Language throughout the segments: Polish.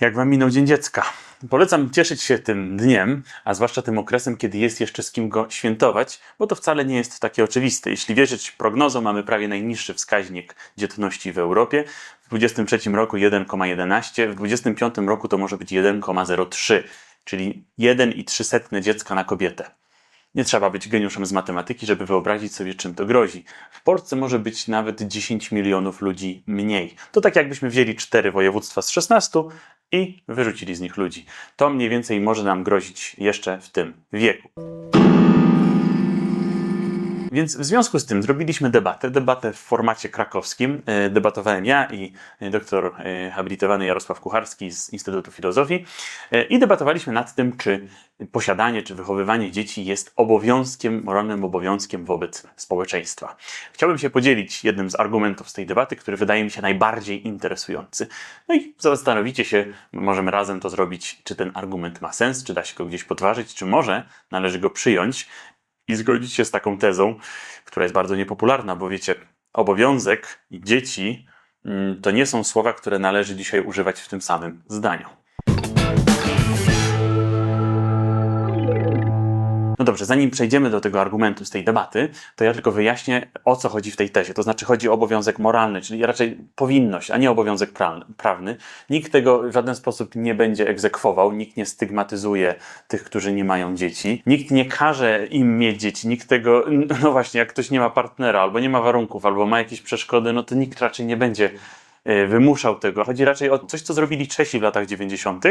Jak wam minął Dzień Dziecka? Polecam cieszyć się tym dniem, a zwłaszcza tym okresem, kiedy jest jeszcze z kim go świętować, bo to wcale nie jest takie oczywiste. Jeśli wierzyć prognozom, mamy prawie najniższy wskaźnik dzietności w Europie. W 2023 roku 1,11, w 2025 roku to może być 1,03, czyli 1,03 dziecka na kobietę. Nie trzeba być geniuszem z matematyki, żeby wyobrazić sobie, czym to grozi. W Polsce może być nawet 10 milionów ludzi mniej. To tak jakbyśmy wzięli cztery województwa z 16 i wyrzucili z nich ludzi. To mniej więcej może nam grozić jeszcze w tym wieku. Więc w związku z tym zrobiliśmy debatę, debatę w formacie krakowskim. E, Debatowałem ja i doktor e, habilitowany Jarosław Kucharski z Instytutu Filozofii E, i debatowaliśmy nad tym, czy posiadanie czy wychowywanie dzieci jest obowiązkiem, moralnym obowiązkiem wobec społeczeństwa. Chciałbym się podzielić jednym z argumentów z tej debaty, który wydaje mi się najbardziej interesujący. No i zastanowicie się, możemy razem to zrobić, czy ten argument ma sens, czy da się go gdzieś podważyć, czy może należy go przyjąć i zgodzić się z taką tezą, która jest bardzo niepopularna, bo wiecie, obowiązek i dzieci mm, to nie są słowa, które należy dzisiaj używać w tym samym zdaniu. No dobrze, zanim przejdziemy do tego argumentu z tej debaty, to ja tylko wyjaśnię, o co chodzi w tej tezie. To znaczy chodzi o obowiązek moralny, czyli raczej powinność, a nie obowiązek pra- prawny. Nikt tego w żaden sposób nie będzie egzekwował, nikt nie stygmatyzuje tych, którzy nie mają dzieci, nikt nie każe im mieć dzieci, nikt tego, no właśnie, jak ktoś nie ma partnera, albo nie ma warunków, albo ma jakieś przeszkody, no to nikt raczej nie będzie wymuszał tego. Chodzi raczej o coś, co zrobili Czesi w latach 90.,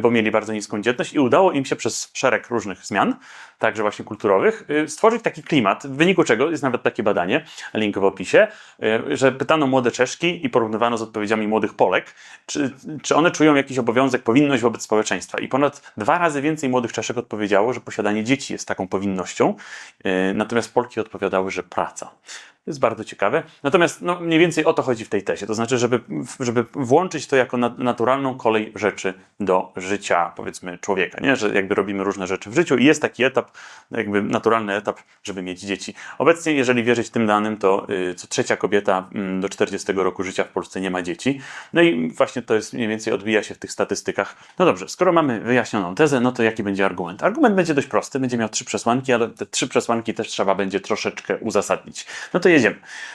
bo mieli bardzo niską dzietność i udało im się przez szereg różnych zmian, także właśnie kulturowych, y, stworzyć taki klimat, w wyniku czego jest nawet takie badanie, link w opisie, że pytano młode Czeszki i porównywano z odpowiedziami młodych Polek, czy, czy one czują jakiś obowiązek, powinność wobec społeczeństwa. I ponad dwa razy więcej młodych Czeszek odpowiedziało, że posiadanie dzieci jest taką powinnością, natomiast Polki odpowiadały, że praca. Jest bardzo ciekawe. Natomiast no, mniej więcej o to chodzi w tej tezie. To znaczy, żeby, żeby włączyć to jako nat- naturalną kolej rzeczy do życia, powiedzmy, człowieka. Nie? Że jakby robimy różne rzeczy w życiu i jest taki etap, jakby naturalny etap, żeby mieć dzieci. Obecnie, jeżeli wierzyć tym danym, to y, co trzecia kobieta mm, do 40 roku życia w Polsce nie ma dzieci. No i właśnie to jest mniej więcej odbija się w tych statystykach. No dobrze, skoro mamy wyjaśnioną tezę, no to jaki będzie argument? Argument będzie dość prosty, będzie miał trzy przesłanki, ale te trzy przesłanki też trzeba będzie troszeczkę uzasadnić. No to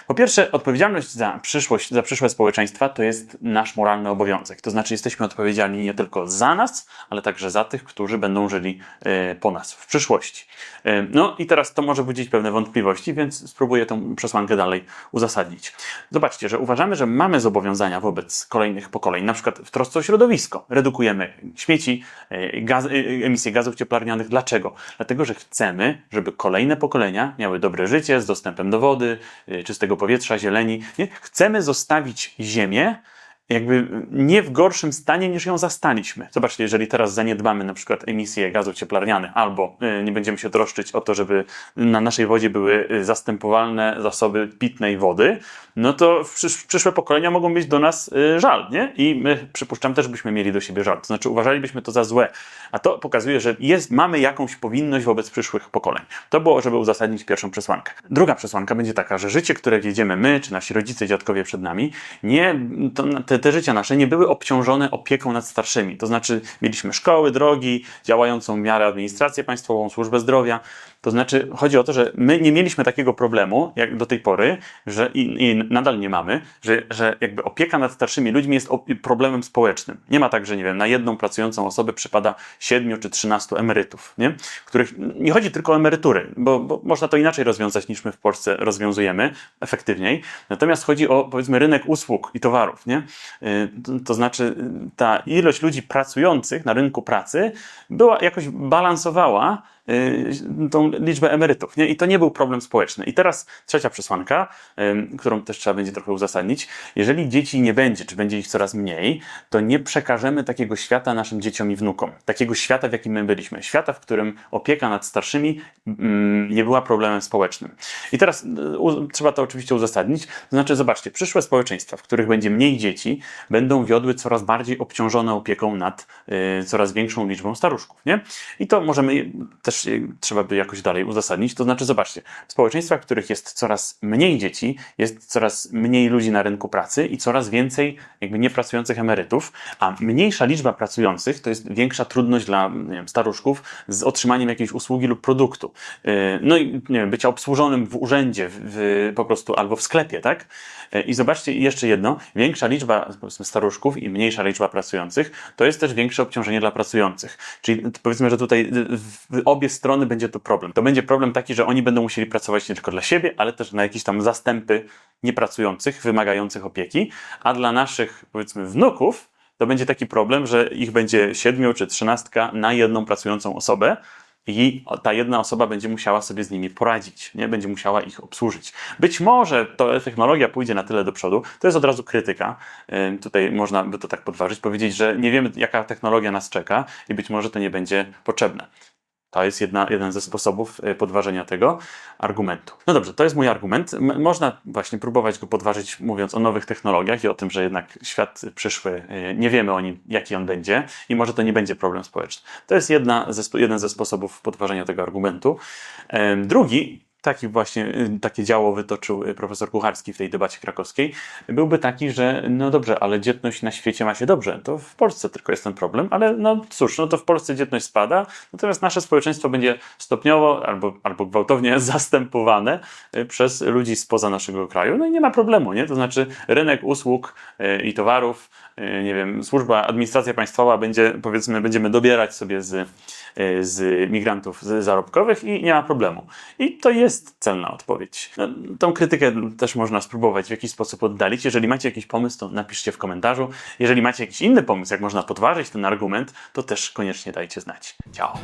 Po pierwsze, odpowiedzialność za przyszłość, za przyszłe społeczeństwa to jest nasz moralny obowiązek. To znaczy, jesteśmy odpowiedzialni nie tylko za nas, ale także za tych, którzy będą żyli e, po nas w przyszłości. E, No i teraz to może budzić pewne wątpliwości, więc spróbuję tą przesłankę dalej uzasadnić. Zobaczcie, że uważamy, że mamy zobowiązania wobec kolejnych pokoleń, na przykład w trosce o środowisko. Redukujemy śmieci, e, gaz, emisję gazów cieplarnianych. Dlaczego? Dlatego, że chcemy, żeby kolejne pokolenia miały dobre życie z dostępem do wody, czystego powietrza, zieleni. Nie? Chcemy zostawić Ziemię jakby nie w gorszym stanie niż ją zastaliśmy. Zobaczcie, jeżeli teraz zaniedbamy na przykład emisję gazów cieplarnianych albo y, nie będziemy się troszczyć o to, żeby na naszej wodzie były y, zastępowalne zasoby pitnej wody, no to przyszłe pokolenia mogą mieć do nas y, żal, nie? I my przypuszczam też byśmy mieli do siebie żal. To znaczy uważalibyśmy to za złe. A to pokazuje, że jest, mamy jakąś powinność wobec przyszłych pokoleń. To było, żeby uzasadnić pierwszą przesłankę. Druga przesłanka będzie taka, że życie, które wiedziemy my, czy nasi rodzice, dziadkowie przed nami, nie, to, te, te życia nasze nie były obciążone opieką nad starszymi. To znaczy mieliśmy szkoły, drogi, działającą w miarę administrację państwową, służbę zdrowia. To znaczy chodzi o to, że my nie mieliśmy takiego problemu, jak do tej pory, że i, i nadal nie mamy, że, że jakby opieka nad starszymi ludźmi jest problemem społecznym. Nie ma tak, że nie wiem, na jedną pracującą osobę przypada 7 czy 13 emerytów, nie? których nie chodzi tylko o emerytury, bo, bo można to inaczej rozwiązać niż my w Polsce rozwiązujemy, efektywniej. Natomiast chodzi o powiedzmy rynek usług i towarów, nie? Y, To, znaczy ta ilość ludzi pracujących na rynku pracy była jakoś balansowała tą liczbę emerytów. Nie? I to nie był problem społeczny. I teraz trzecia przesłanka, y, którą też trzeba będzie trochę uzasadnić. Jeżeli dzieci nie będzie, czy będzie ich coraz mniej, to nie przekażemy takiego świata naszym dzieciom i wnukom. Takiego świata, w jakim my byliśmy. Świata, w którym opieka nad starszymi mm, nie była problemem społecznym. I teraz y, trzeba to oczywiście uzasadnić. To znaczy, zobaczcie, przyszłe społeczeństwa, w których będzie mniej dzieci, będą wiodły coraz bardziej obciążone opieką nad y, coraz większą liczbą staruszków. Nie? I to możemy też też y, trzeba by jakoś dalej uzasadnić. To znaczy, zobaczcie, w społeczeństwach, w których jest coraz mniej dzieci, jest coraz mniej ludzi na rynku pracy i coraz więcej jakby niepracujących emerytów, a mniejsza liczba pracujących to jest większa trudność dla nie wiem, staruszków z otrzymaniem jakiejś usługi lub produktu. Yy, No i nie wiem, bycia obsłużonym w urzędzie, w, po prostu albo w sklepie, tak? Yy, I zobaczcie jeszcze jedno, większa liczba powiedzmy staruszków i mniejsza liczba pracujących, to jest też większe obciążenie dla pracujących. Czyli powiedzmy, że tutaj y, w obie strony będzie to problem. To będzie problem taki, że oni będą musieli pracować nie tylko dla siebie, ale też na jakieś tam zastępy niepracujących, wymagających opieki, a dla naszych powiedzmy wnuków to będzie taki problem, że ich będzie siedmiu czy trzynastka na jedną pracującą osobę i ta jedna osoba będzie musiała sobie z nimi poradzić, nie? będzie musiała ich obsłużyć. Być może to technologia pójdzie na tyle do przodu, to jest od razu krytyka. Tutaj można by to tak podważyć, powiedzieć, że nie wiemy, jaka technologia nas czeka i być może to nie będzie potrzebne. To jest jedna, jeden ze sposobów y, podważenia tego argumentu. No dobrze, to jest mój argument. Można właśnie próbować go podważyć, mówiąc o nowych technologiach i o tym, że jednak świat przyszły, y, nie wiemy o nim, jaki on będzie i może to nie będzie problem społeczny. To jest jedna ze, jeden ze sposobów podważenia tego argumentu. Drugi, taki właśnie, y, takie działo wytoczył y, profesor Kucharski w tej debacie krakowskiej, byłby taki, że no dobrze, ale dzietność na świecie ma się dobrze. To w Polsce tylko jest ten problem, ale no cóż, no to w Polsce dzietność spada, natomiast nasze społeczeństwo będzie stopniowo albo, albo gwałtownie zastępowane y, przez ludzi spoza naszego kraju. No i nie ma problemu, nie? To znaczy rynek usług i towarów, nie wiem, służba, administracja państwowa będzie, powiedzmy, będziemy dobierać sobie z, z migrantów zarobkowych i nie ma problemu. I to jest celna odpowiedź. No, tą krytykę też można spróbować w jakiś sposób oddalić. Jeżeli macie jakiś pomysł, to napiszcie w komentarzu. Jeżeli macie jakiś inny pomysł, jak można podważyć ten argument, to też koniecznie dajcie znać. Ciao!